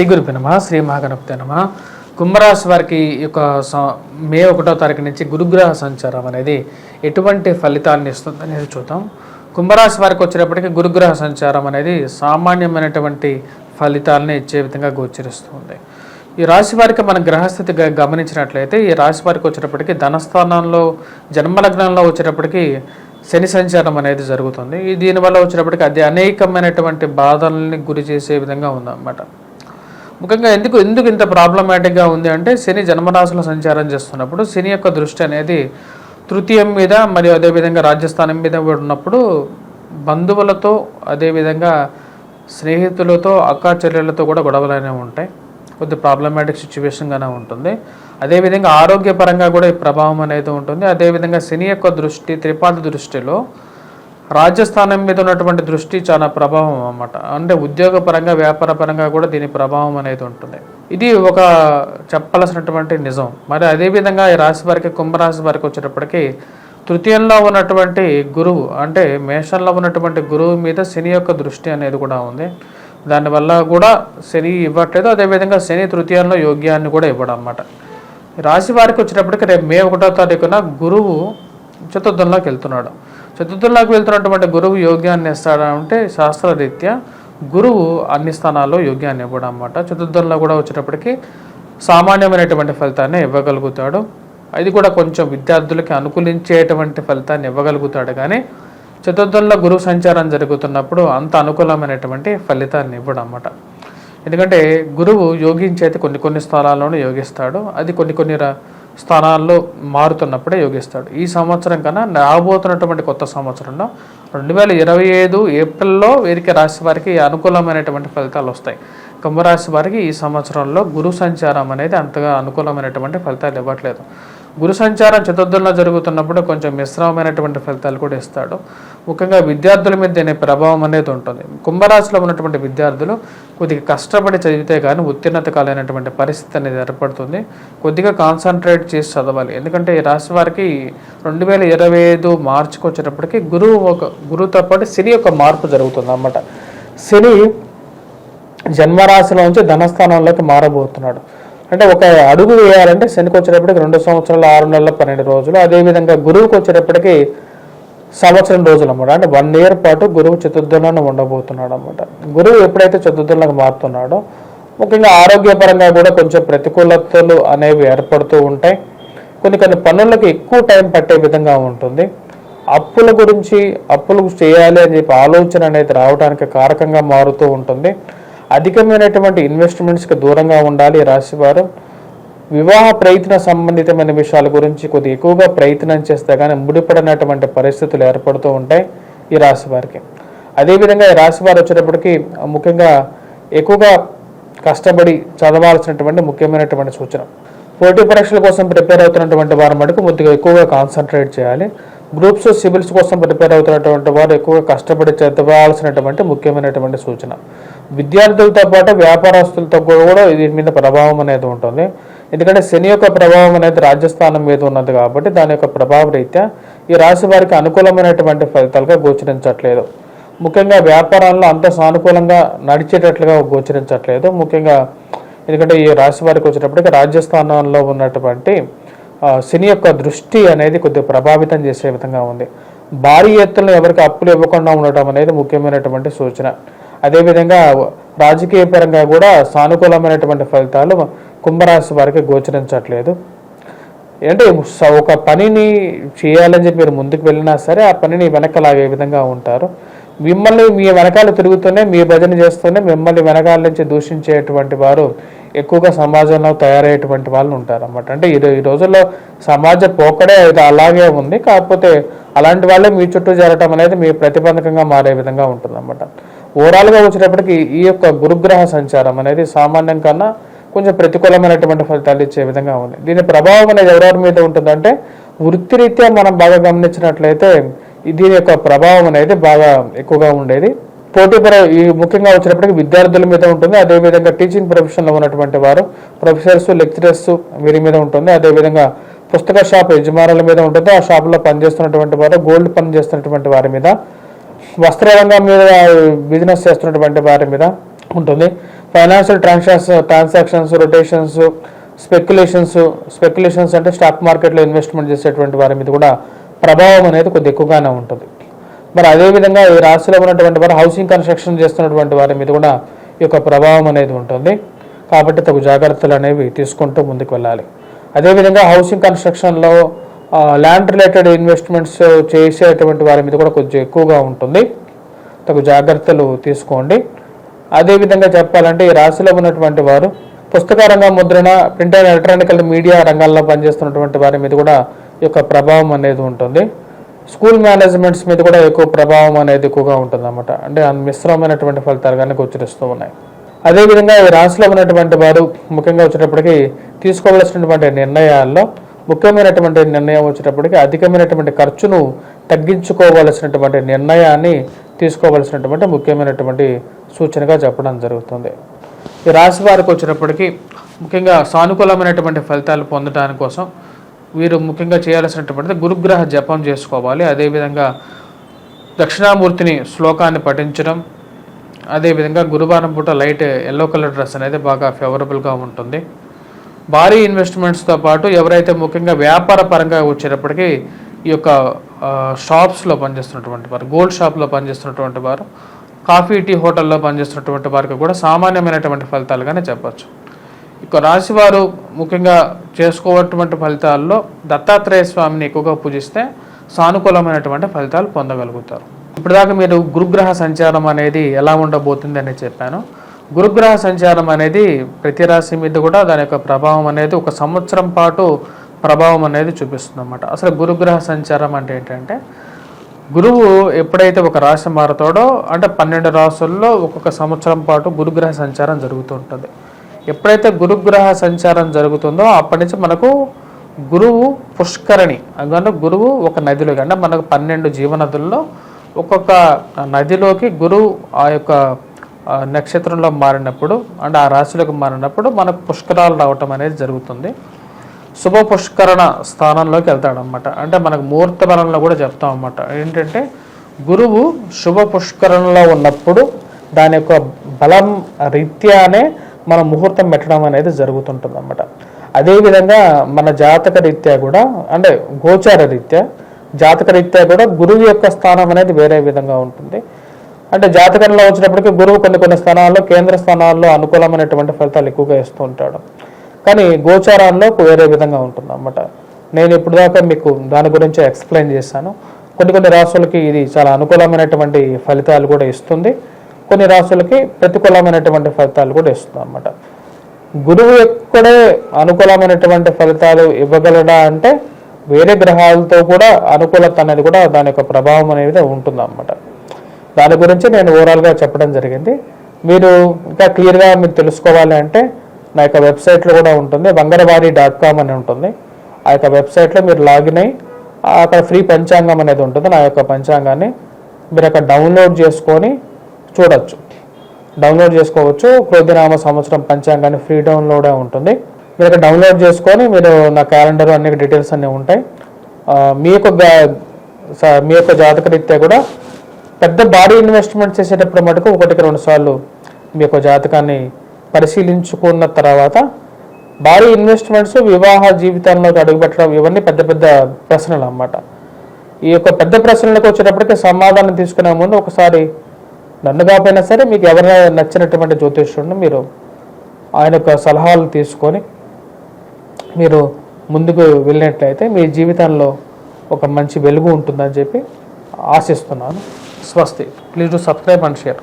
శ్రీ గురుపి నమ శ్రీ మహాగణపతి నమ. కుంభరాశి వారికి యొక్క స- మే ఒకటో తారీఖు నుంచి గురుగ్రహ సంచారం అనేది ఎటువంటి ఫలితాన్ని ఇస్తుంది అనేది చూద్దాం. కుంభరాశి వారికి వచ్చేటప్పటికి గురుగ్రహ సంచారం అనేది సామాన్యమైనటువంటి ఫలితాలను ఇచ్చే విధంగా గోచరిస్తుంది. ఈ రాశి వారికి మన గ్రహస్థితి గమనించినట్లయితే ఈ రాశి వారికి వచ్చేటప్పటికి ధనస్థానంలో జన్మలగ్నంలో వచ్చేటప్పటికి శని సంచారం అనేది జరుగుతుంది. దీనివల్ల వచ్చేటప్పటికి అది అనేకమైనటువంటి బాధల్ని గురి చేసే విధంగా ఉందన్నమాట. ముఖ్యంగా ఎందుకు ఎందుకు ఇంత ప్రాబ్లమాటిక్గా ఉంది అంటే శని జన్మరాశిలో సంచారం చేస్తున్నప్పుడు శని యొక్క దృష్టి అనేది తృతీయం మీద మరియు అదేవిధంగా రాజ్యస్థానం మీద ఉన్నప్పుడు బంధువులతో అదేవిధంగా స్నేహితులతో అక్కా చెల్లెళ్ళతో కూడా గొడవలనే ఉంటాయి. కొద్ది ప్రాబ్లమాటిక్ సిచ్యువేషన్గానే ఉంటుంది. అదేవిధంగా ఆరోగ్యపరంగా కూడా ఈ ప్రభావం అనేది ఉంటుంది. అదేవిధంగా శని యొక్క దృష్టి త్రిపాద దృష్టిలో రాజస్థానం మీద ఉన్నటువంటి దృష్టి చాలా ప్రభావం అన్నమాట. అంటే ఉద్యోగపరంగా వ్యాపారపరంగా కూడా దీని ప్రభావం అనేది ఉంటుంది. ఇది ఒక చెప్పాల్సినటువంటి నిజం. మరి అదేవిధంగా ఈ రాశి వారికి కుంభరాశి వారికి వచ్చేటప్పటికి తృతీయంలో ఉన్నటువంటి గురువు అంటే మేషంలో ఉన్నటువంటి గురువు మీద శని యొక్క దృష్టి అనేది కూడా ఉంది. దానివల్ల కూడా శని ఇవ్వట్లేదు. అదేవిధంగా శని తృతీయంలో యోగ్యాన్ని కూడా ఇవ్వడం అన్నమాట రాశి వారికి వచ్చేటప్పటికి రేపు మే ఒకటో తారీఖున గురువు చతుర్థంలోకి వెళ్తున్నాడు. చతుర్థంలోకి వెళ్తున్నటువంటి గురువు యోగ్యాన్ని ఇస్తాడా అంటే శాస్త్రరీత్యా గురువు అన్ని స్థానాల్లో యోగ్యాన్ని ఇవ్వడం అన్నమాట చతుర్థంలో కూడా వచ్చేటప్పటికి సామాన్యమైనటువంటి ఫలితాన్ని ఇవ్వగలుగుతాడు. అది కూడా కొంచెం విద్యార్థులకి అనుకూలించేటువంటి ఫలితాన్ని ఇవ్వగలుగుతాడు. కానీ చతుర్థంలో గురువు సంచారం జరుగుతున్నప్పుడు అంత అనుకూలమైనటువంటి ఫలితాన్ని ఇవ్వడం అన్నమాట ఎందుకంటే గురువు యోగించేది కొన్ని కొన్ని స్థలాల్లోనూ యోగిస్తాడు. అది కొన్ని కొన్ని స్థానాల్లో మారుతున్నప్పుడే యోగిస్తాడు. ఈ సంవత్సరం కన్నా రాబోతున్నటువంటి కొత్త సంవత్సరంలో రెండు వేల ఇరవై ఐదు ఏప్రిల్లో వీరికి రాశి వారికి అనుకూలమైనటువంటి ఫలితాలు వస్తాయి. కుంభరాశి వారికి ఈ సంవత్సరంలో గురు సంచారం అనేది అంతగా అనుకూలమైనటువంటి ఫలితాలు ఇవ్వట్లేదు. గురు సంచారం చతుర్థంలో జరుగుతున్నప్పుడు కొంచెం మిశ్రమమైనటువంటి ఫలితాలు కూడా ఇస్తాడు. ముఖ్యంగా విద్యార్థుల మీద దీని ప్రభావం అనేది ఉంటుంది. కుంభరాశిలో ఉన్నటువంటి విద్యార్థులు కొద్దిగా కష్టపడి చదివితే కానీ ఉత్తీర్ణత కాలేనటువంటి పరిస్థితి అనేది ఏర్పడుతుంది. కొద్దిగా కాన్సన్ట్రేట్ చేసి చదవాలి. ఎందుకంటే ఈ రాశి వారికి రెండు వేల ఇరవై ఐదు మార్చికి వచ్చేటప్పటికి గురువు ఒక గురువుతో పాటు శని యొక్క మార్పు జరుగుతుంది అన్నమాట. శని జన్మరాశిలో నుంచి ధనస్థానంలోకి మారబోతున్నాడు. అంటే ఒక అడుగు వేయాలంటే శనికి వచ్చేటప్పటికి రెండు సంవత్సరాలు ఆరు నెలల పన్నెండు రోజులు. అదేవిధంగా గురువుకి వచ్చేటప్పటికి సంవత్సరం రోజులు అన్నమాట. అంటే వన్ ఇయర్ పాటు గురువు చతుర్థంలోనే ఉండబోతున్నాడు అనమాట గురువు ఎప్పుడైతే చతుర్థంలోకి మారుతున్నాడో ముఖ్యంగా ఆరోగ్యపరంగా కూడా కొంచెం ప్రతికూలతలు అనేవి ఏర్పడుతూ ఉంటాయి. కొన్ని కొన్ని పనులకు ఎక్కువ టైం పట్టే విధంగా ఉంటుంది. అప్పుల గురించి అప్పులు చేయాలి అని చెప్పి ఆలోచన అనేది రావడానికి కారకంగా మారుతూ ఉంటుంది. అధికమైనటువంటి ఇన్వెస్ట్మెంట్స్కి దూరంగా ఉండాలి రాశివారు. వివాహ ప్రయత్న సంబంధితమైన విషయాల గురించి కొద్ది ఎక్కువగా ప్రయత్నం చేస్తే కానీ ముడిపడినటువంటి పరిస్థితులు ఏర్పడుతూ ఉంటాయి ఈ రాశి వారికి అదేవిధంగా ఈ రాశి వారు వచ్చేటప్పటికి ముఖ్యంగా ఎక్కువగా కష్టపడి చదవాల్సినటువంటి ముఖ్యమైనటువంటి సూచన. పోటీ పరీక్షల కోసం ప్రిపేర్ అవుతున్నటువంటి వారు మటుకు ముద్దుగా ఎక్కువగా కాన్సన్ట్రేట్ చేయాలి. గ్రూప్స్ సివిల్స్ కోసం ప్రిపేర్ అవుతున్నటువంటి వారు ఎక్కువగా కష్టపడి చదవాల్సినటువంటి ముఖ్యమైనటువంటి సూచన. విద్యార్థులతో పాటు వ్యాపారస్తులతో కూడా దీని మీద ప్రభావం అనేది ఉంటుంది. ఎందుకంటే శని యొక్క ప్రభావం అనేది రాజ్యస్థానం మీద ఉన్నది కాబట్టి దాని యొక్క ప్రభావ రీత్యా ఈ రాశి వారికి అనుకూలమైనటువంటి ఫలితాలుగా గోచరించట్లేదు. ముఖ్యంగా వ్యాపారాల్లో అంత సానుకూలంగా నడిచేటట్లుగా గోచరించట్లేదు. ముఖ్యంగా ఎందుకంటే ఈ రాశి వారికి వచ్చేటప్పటికి రాజ్యస్థానంలో ఉన్నటువంటి శని యొక్క దృష్టి అనేది కొద్దిగా ప్రభావితం చేసే విధంగా ఉంది. భారీ ఎత్తున ఎవరికి అప్పులు ఇవ్వకుండా ఉండటం అనేది ముఖ్యమైనటువంటి సూచన. అదేవిధంగా రాజకీయ పరంగా కూడా సానుకూలమైనటువంటి ఫలితాలు కుంభరాశి వారికి గోచరించట్లేదు. అంటే స- ఒక పనిని చేయాలని చెప్పి మీరు ముందుకు వెళ్ళినా సరే ఆ పనిని వెనకలాగే విధంగా ఉంటారు. మిమ్మల్ని మీ వెనకాల తిరుగుతూనే మీ భజన చేస్తూనే మిమ్మల్ని వెనకాల నుంచి దూషించేటువంటి వారు ఎక్కువగా సమాజంలో తయారయ్యేటువంటి వాళ్ళు ఉంటారన్నమాట. అంటే ఈ ఈ రోజుల్లో సమాజ పోకడే ఇది అలాగే ఉంది. కాకపోతే అలాంటి వాళ్ళే మీ చుట్టూ చేరటం అనేది మీ ప్రతిబంధకంగా మారే విధంగా ఉంటుంది అన్నమాట ఓవరాల్గా వచ్చేటప్పటికి ఈ యొక్క గురుగ్రహ సంచారం అనేది సామాన్యం కన్నా కొంచెం ప్రతికూలమైనటువంటి ఫలితాలు ఇచ్చే విధంగా ఉంది. దీని ప్రభావం అనేది ఎవరెవరి మీద ఉంటుందంటే వృత్తిరీత్యా మనం బాగా గమనించినట్లయితే దీని యొక్క ప్రభావం అనేది బాగా ఎక్కువగా ఉండేది. పోటీపర ఈ ముఖ్యంగా వచ్చినప్పటికీ విద్యార్థుల మీద ఉంటుంది. అదేవిధంగా టీచింగ్ ప్రొఫెషన్లో ఉన్నటువంటి వారు ప్రొఫెసర్స్ లెక్చరర్స్ వీరి మీద ఉంటుంది. అదేవిధంగా పుస్తక షాప్ యజమానుల మీద ఉంటుంది. ఆ షాపులో పనిచేస్తున్నటువంటి వారు గోల్డ్ పనిచేస్తున్నటువంటి వారి మీద వస్త్ర రంగం మీద బిజినెస్ చేస్తున్నటువంటి వారి మీద ఉంటుంది. Financial transactions transactions rotations speculations speculations అంటే స్టాక్ మార్కెట్లో ఇన్వెస్ట్మెంట్ చేసేటువంటి వారి మీద కూడా ప్రభావం అనేది కొద్ది ఎక్కువగానే ఉంటుంది. మరి అదేవిధంగా ఈ రాశిలో ఉన్నటువంటి వారు హౌసింగ్ కన్స్ట్రక్షన్ చేస్తున్నటువంటి వారి మీద కూడా ఈ యొక్క ప్రభావం అనేది ఉంటుంది. కాబట్టి తగు జాగ్రత్తలు అనేవి తీసుకుంటూ ముందుకు వెళ్ళాలి. అదేవిధంగా హౌసింగ్ కన్స్ట్రక్షన్లో ల్యాండ్ రిలేటెడ్ ఇన్వెస్ట్మెంట్స్ చేసేటువంటి వారి మీద కూడా కొంచెం ఎక్కువగా ఉంటుంది. తగు జాగ్రత్తలు తీసుకోండి. అదేవిధంగా చెప్పాలంటే ఈ రాశిలో ఉన్నటువంటి వారు పుస్తక రంగం ముద్రణ ప్రింట్ అండ్ ఎలక్ట్రానికల్ మీడియా రంగాల్లో పనిచేస్తున్నటువంటి వారి మీద కూడా ఈ యొక్క ప్రభావం అనేది ఉంటుంది. స్కూల్ మేనేజ్మెంట్స్ మీద కూడా ఎక్కువ ప్రభావం అనేది ఎక్కువగా ఉంటుంది అనమాట అంటే మిశ్రమైనటువంటి మిశ్రమమైనటువంటి ఫలితాలు కానీ గోచరిస్తూ ఉన్నాయి. అదేవిధంగా ఈ రాశిలో ఉన్నటువంటి వారు ముఖ్యంగా వచ్చేటప్పటికి తీసుకోవలసినటువంటి నిర్ణయాల్లో ముఖ్యమైనటువంటి నిర్ణయం వచ్చేటప్పటికి అధికమైనటువంటి ఖర్చును తగ్గించుకోవలసినటువంటి నిర్ణయాన్ని తీసుకోవలసినటువంటి ముఖ్యమైనటువంటి సూచనగా చెప్పడం జరుగుతుంది. ఈ రాశి వారికి వచ్చినప్పటికీ ముఖ్యంగా సానుకూలమైనటువంటి ఫలితాలు పొందడానికి కోసం వీరు ముఖ్యంగా చేయాల్సినటువంటి గురుగ్రహ జపం చేసుకోవాలి. అదేవిధంగా దక్షిణామూర్తిని శ్లోకాన్ని పఠించడం అదేవిధంగా గురువారం పూట లైట్ ఎల్లో కలర్ డ్రెస్ అనేది బాగా ఫేవరబుల్గా ఉంటుంది. భారీ ఇన్వెస్ట్మెంట్స్తో పాటు ఎవరైతే ముఖ్యంగా వ్యాపార పరంగా వచ్చేటప్పటికీ ఈ యొక్క షాప్స్లో పనిచేస్తున్నటువంటి వారు గోల్డ్ షాప్లో పనిచేస్తున్నటువంటి వారు కాఫీ టీ హోటల్లో పనిచేస్తున్నటువంటి వారికి కూడా సామాన్యమైనటువంటి ఫలితాలుగానే చెప్పచ్చు. ఇక రాశివారు ముఖ్యంగా చేసుకోవటువంటి ఫలితాల్లో దత్తాత్రేయ స్వామిని ఎక్కువగా పూజిస్తే సానుకూలమైనటువంటి ఫలితాలు పొందగలుగుతారు. ఇప్పటిదాకా మీరు గురుగ్రహ సంచారం అనేది ఎలా ఉండబోతుంది అని చెప్పాను. గురుగ్రహ సంచారం అనేది ప్రతి రాశి మీద కూడా దాని యొక్క ప్రభావం అనేది ఒక సంవత్సరం పాటు ప్రభావం అనేది చూపిస్తుంది అన్నమాట అసలు గురుగ్రహ సంచారం అంటే ఏంటంటే గురువు ఎప్పుడైతే ఒక రాశి మారుతాడో అంటే పన్నెండు రాసుల్లో ఒక్కొక్క సంవత్సరం పాటు గురుగ్రహ సంచారం జరుగుతూ ఉంటుంది. ఎప్పుడైతే గురుగ్రహ సంచారం జరుగుతుందో అప్పటి నుంచి మనకు గురువు పుష్కరణి అందుకంటే గురువు ఒక నదిలో అంటే మనకు పన్నెండు జీవనదుల్లో ఒక్కొక్క నదిలోకి గురువు ఆ యొక్క నక్షత్రంలో మారినప్పుడు అంటే ఆ రాశిలోకి మారినప్పుడు మనకు పుష్కరాలు రావటం అనేది జరుగుతుంది. శుభ పుష్కరణ స్థానంలోకి వెళ్తాడనమాట అంటే మనకు ముహూర్త బలంలో కూడా చెప్తాం అన్నమాట ఏంటంటే గురువు శుభ పుష్కరణలో ఉన్నప్పుడు దాని యొక్క బలం రీత్యానే మనం ముహూర్తం పెట్టడం అనేది జరుగుతుంటుంది అనమాట అదేవిధంగా మన జాతక రీత్యా కూడా అంటే గోచార రీత్యా జాతక రీత్యా కూడా గురువు యొక్క స్థానం అనేది వేరే విధంగా ఉంటుంది. అంటే జాతకంలో వచ్చినప్పటికీ గురువు కొన్ని కొన్ని స్థానాల్లో కేంద్ర స్థానాల్లో అనుకూలమైనటువంటి ఫలితాలు ఎక్కువగా ఇస్తూ ఉంటాడు. కానీ గోచారాల్లో వేరే విధంగా ఉంటుంది అన్నమాట నేను ఇప్పుడు దాకా మీకు దాని గురించి ఎక్స్ప్లెయిన్ చేశాను. కొన్ని కొన్ని రాసులకి ఇది చాలా అనుకూలమైనటువంటి ఫలితాలు కూడా ఇస్తుంది. కొన్ని రాసులకి ప్రతికూలమైనటువంటి ఫలితాలు కూడా ఇస్తుంది అన్నమాట గురువు ఎక్కడే అనుకూలమైనటువంటి ఫలితాలు ఇవ్వగలడా అంటే వేరే గ్రహాలతో కూడా అనుకూలత అనేది కూడా దాని యొక్క ప్రభావం అనేది ఉంటుంది అన్నమాట దాని గురించి నేను ఓవరాల్గా చెప్పడం జరిగింది. మీరు ఇంకా క్లియర్గా మీరు తెలుసుకోవాలి అంటే నా యొక్క వెబ్సైట్లో కూడా ఉంటుంది. బంగారవారి డాట్ కామ్ అని ఉంటుంది. ఆ యొక్క వెబ్సైట్లో మీరు లాగిన్ అయ్యి అక్కడ ఫ్రీ పంచాంగం అనేది ఉంటుంది. నా యొక్క పంచాంగాన్ని మీరు అక్కడ డౌన్లోడ్ చేసుకొని చూడొచ్చు. డౌన్లోడ్ చేసుకోవచ్చు. క్రోధినామ సంవత్సరం పంచాంగాన్ని ఫ్రీ డౌన్లోడే ఉంటుంది. మీరు అక్కడ డౌన్లోడ్ చేసుకొని మీరు నా క్యాలెండర్ అన్ని డీటెయిల్స్ అన్నీ ఉంటాయి. మీ యొక్క స- మీ యొక్క జాతకరీత్యా కూడా పెద్ద భారీ ఇన్వెస్ట్మెంట్ చేసేటప్పుడు మటుకు ఒకటికి రెండు సార్లు మీ యొక్క జాతకాన్ని పరిశీలించుకున్న తర్వాత భారీ ఇన్వెస్ట్మెంట్స్ వివాహ జీవితంలోకి అడుగుపెట్టడం ఇవన్నీ పెద్ద పెద్ద ప్రశ్నలు అన్నమాట. ఈ యొక్క పెద్ద ప్రశ్నలకు వచ్చేటప్పటికి సమాధానం తీసుకునే ముందు ఒకసారి నన్ను కాకపోయినా సరే మీకు ఎవరైనా నచ్చినటువంటి జ్యోతిష్యుడిని మీరు ఆయన యొక్క సలహాలు తీసుకొని మీరు ముందుకు వెళ్ళినట్లయితే మీ జీవితంలో ఒక మంచి వెలుగు ఉంటుందని చెప్పి ఆశిస్తున్నాను. స్వస్తి please to subscribe and share